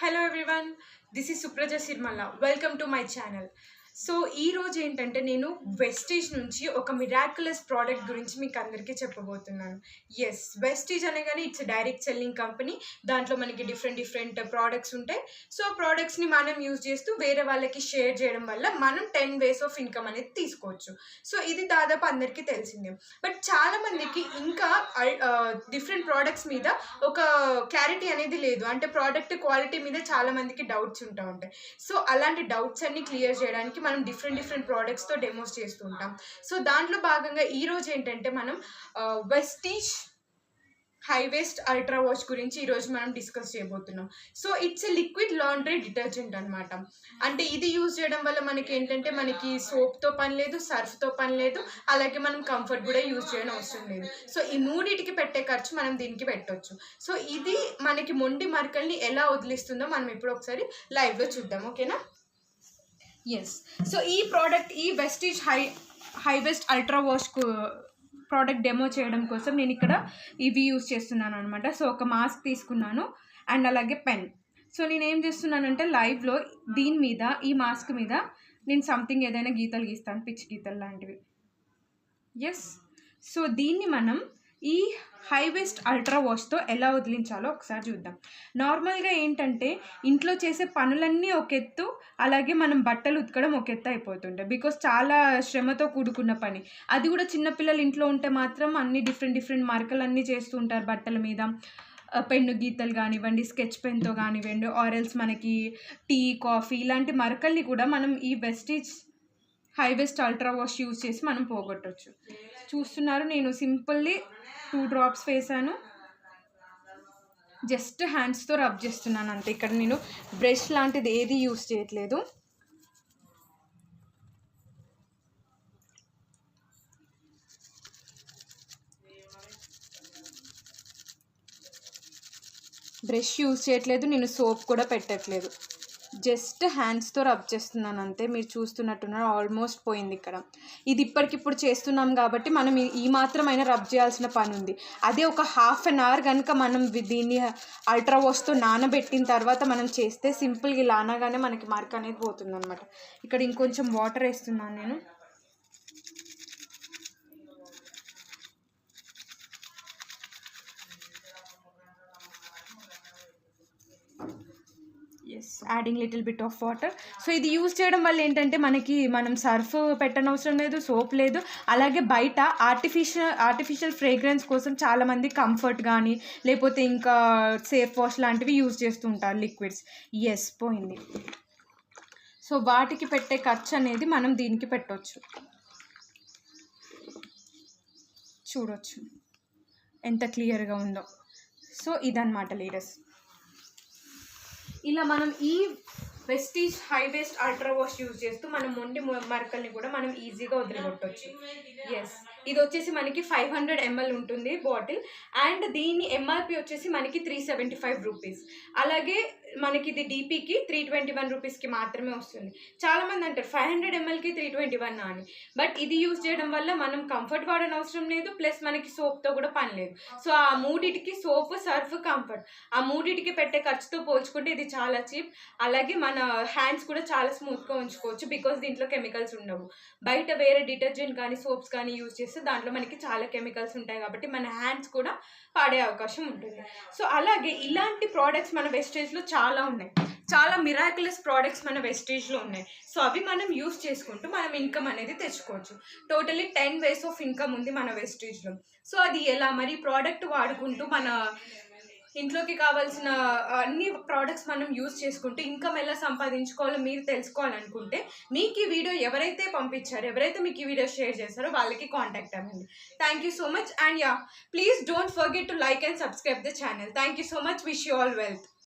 Hello everyone this is Supraja Sirmalla welcome to my channel so ఈ రోజు ఏంటంటే నేను వెస్టీజ్ నుంచి ఒక మిరాకులస్ ప్రోడక్ట్ గురించి మీకు అందరికీ చెప్పబోతున్నాను. ఎస్ వెస్టీజ్ అనగానే ఇట్స్ డైరెక్ట్ సెల్లింగ్ కంపెనీ దాంట్లో మనకి డిఫరెంట్ డిఫరెంట్ ప్రోడక్ట్స్ ఉంటాయి. సో ప్రోడక్ట్స్ని మనం యూజ్ చేస్తూ వేరే వాళ్ళకి షేర్ చేయడం వల్ల మనం టెన్ వేస్ ఆఫ్ ఇన్కమ్ అనేది తీసుకోవచ్చు. సో ఇది దాదాపు అందరికీ తెలిసిందే. బట్ చాలా మందికి ఇంకా డిఫరెంట్ ప్రోడక్ట్స్ మీద ఒక క్లారిటీ అనేది లేదు. అంటే ప్రోడక్ట్ క్వాలిటీ మీద చాలా మందికి డౌట్స్ ఉంటా ఉంటాయి. సో అలాంటి డౌట్స్ అన్ని క్లియర్ చేయడానికి మనం డిఫరెంట్ డిఫరెంట్ ప్రోడక్ట్స్తో డెమోస్ చేస్తుంటాం సో దాంట్లో భాగంగా ఈరోజు ఏంటంటే మనం వెస్టీజ్ హైవేస్ట్ అల్ట్రా వాష్ గురించి ఈరోజు మనం డిస్కస్ చేయబోతున్నాం. So it's a liquid laundry detergent అనమాట అంటే ఇది యూజ్ చేయడం వల్ల మనకి ఏంటంటే మనకి సోప్తో పని లేదు సర్ఫ్తో పని లేదు అలాగే మనం కంఫర్ట్ కూడా యూజ్ చేయడం అవసరం లేదు. సో ఈ మూడింటికి పెట్టే ఖర్చు మనం దీనికి పెట్టవచ్చు సో ఇది మనకి మొండి మరకల్ని ఎలా వదిలిస్తుందో మనం ఇప్పుడు ఒకసారి లైవ్లో చూద్దాం ఓకేనా ఎస్ సో ఈ ప్రోడక్ట్ ఈ Vestige hi Hivest ultra wash product demo చేయడం కోసం నేను ఇక్కడ ఇవి యూస్ చేస్తున్నాను అనమాట సో ఒక మాస్క్ తీసుకున్నాను అండ్ అలాగే పెన్ సో నేను ఏం చేస్తున్నానంటే లైవ్లో దీని మీద ఈ మాస్క్ మీద నేను సంథింగ్ ఏదైనా గీతలు గీస్తాను పిచ్చి గీతలు లాంటివి. ఎస్ సో దీన్ని మనం ఈ హైవెస్ట్ అల్ట్రా వాష్తో ఎలా వదిలించాలో ఒకసారి చూద్దాం. నార్మల్గా ఏంటంటే ఇంట్లో చేసే పనులన్నీ ఒక ఎత్తు అలాగే మనం బట్టలు ఉతకడం ఒక ఎత్తు అయిపోతుండే. బికాస్ చాలా శ్రమతో కూడుకున్న పని. అది కూడా చిన్నపిల్లలు ఇంట్లో ఉంటే మాత్రం అన్ని డిఫరెంట్ డిఫరెంట్ మరకలు అన్నీ చేస్తూ ఉంటారు బట్టల మీద. పెన్ను గీతలు కానివ్వండి స్కెచ్ పెన్తో కానివ్వండి ఆరెల్స్ మనకి టీ కాఫీ ఇలాంటి మరకల్ని కూడా మనం ఈ Vestige Hivest ultra wash use చేసి మనం పోగొట్టవచ్చు చూస్తున్నారు నేను సింపుల్లీ టూ డ్రాప్స్ వేసాను. జస్ట్ హ్యాండ్స్తో రబ్ చేస్తున్నాను అంతే ఇక్కడ నేను బ్రష్ లాంటిది ఏది యూస్ చేయట్లేదు. బ్రష్ యూజ్ చేయట్లేదు నేను సోప్ కూడా పెట్టట్లేదు. జస్ట్ హ్యాండ్స్తో రబ్ చేస్తున్నాను అంతే మీరు చూస్తున్నట్టున్నారు ఆల్మోస్ట్ పోయింది ఇక్కడ. ఇది ఇప్పటికిప్పుడు చేస్తున్నాం కాబట్టి మనం ఈ- ఈ మాత్రమైనా రబ్ చేయాల్సిన పని ఉంది అదే ఒక హాఫ్ అన్ అవర్ కనుక మనం దీన్ని అల్ట్రా వాష్తో నానబెట్టిన తర్వాత మనం చేస్తే సింపుల్గా ఇలా అనగానే మనకి మార్క్ అనేది పోతుంది అనమాట ఇక్కడ ఇంకొంచెం వాటర్ వేస్తున్నాను నేను. Adding little bit of water so ఇది యూజ్ చేయడం వల్ల ఏంటంటే మనకి మనం సర్ఫ్ పెట్టనవసరం లేదు సోప్ లేదు. అలాగే బయట ఆర్టిఫిషియల్ ఆర్టిఫిషియల్ ఫ్రేగ్రెన్స్ కోసం చాలామంది కంఫర్ట్ కానీ లేకపోతే ఇంకా సేఫ్ వాష్ లాంటివి యూజ్ చేస్తూ ఉంటారు లిక్విడ్స్ ఎస్ పోయింది. సో వాటికి పెట్టే ఖర్చు అనేది మనం దీనికి పెట్టవచ్చు చూడొచ్చు. ఎంత క్లియర్గా ఉందో. సో ఇదన్నమాట లీడర్స్ ఇలా మనం ఈ Vestige Hivest ultra wash use చేస్తూ మనం మొండి మరకల్ని కూడా మనం ఈజీగా వదిలిగొట్టవచ్చు ఎస్ ఇది వచ్చేసి మనకి ఫైవ్ హండ్రెడ్ ఎంఎల్ ఉంటుంది బాటిల్ అండ్ దీని ఎంఆర్పి వచ్చేసి మనకి త్రీ సెవెంటీ ఫైవ్ రూపీస్ అలాగే మనకి ఇది డీపీకి త్రీ ట్వంటీ వన్ రూపీస్కి మాత్రమే వస్తుంది. చాలామంది అంటారు ఫైవ్ హండ్రెడ్ ఎంఎల్కి త్రీ ట్వంటీ వన్ అని బట్ ఇది యూజ్ చేయడం వల్ల మనం కంఫర్ట్ వాడని అవసరం లేదు ప్లస్ మనకి సోప్తో కూడా పని లేదు. సో ఆ మూడిటికి సోప్ సర్ఫ్ కంఫర్ట్ ఆ మూడిటికి పెట్టే ఖర్చుతో పోల్చుకుంటే ఇది చాలా చీప్ అలాగే మన హ్యాండ్స్ కూడా చాలా స్మూత్గా ఉంచుకోవచ్చు బికాస్ దీంట్లో కెమికల్స్ ఉండవు. బయట వేరే డిటర్జెంట్ కానీ సోప్స్ కానీ యూజ్ చేస్తే దాంట్లో మనకి చాలా కెమికల్స్ ఉంటాయి కాబట్టి మన హ్యాండ్స్ కూడా పాడే అవకాశం ఉంటుంది. సో అలాగే ఇలాంటి ప్రోడక్ట్స్ మన వెస్టేజ్లో చాలా చాలా ఉన్నాయి. చాలా మిరాకులస్ ప్రోడక్ట్స్ మన వెస్టేజ్లో ఉన్నాయి. సో అవి మనం యూస్ చేసుకుంటూ మనం ఇన్కమ్ అనేది తెచ్చుకోవచ్చు. Totally ten ways of income ఉంది మన వెస్టేజ్లో సో అది ఎలా? మరి ప్రోడక్ట్ వాడుకుంటూ మన ఇంట్లోకి కావాల్సిన అన్ని ప్రోడక్ట్స్ మనం యూజ్ చేసుకుంటూ ఇన్కమ్ ఎలా సంపాదించుకోవాలో మీరు తెలుసుకోవాలనుకుంటే మీకు ఈ వీడియో ఎవరైతే పంపించారో ఎవరైతే మీకు ఈ వీడియో షేర్ చేశారో వాళ్ళకి కాంటాక్ట్ అవ్వండి. Thank you so much and yeah please don't forget to like and subscribe the channel thank you so much wish you all wealth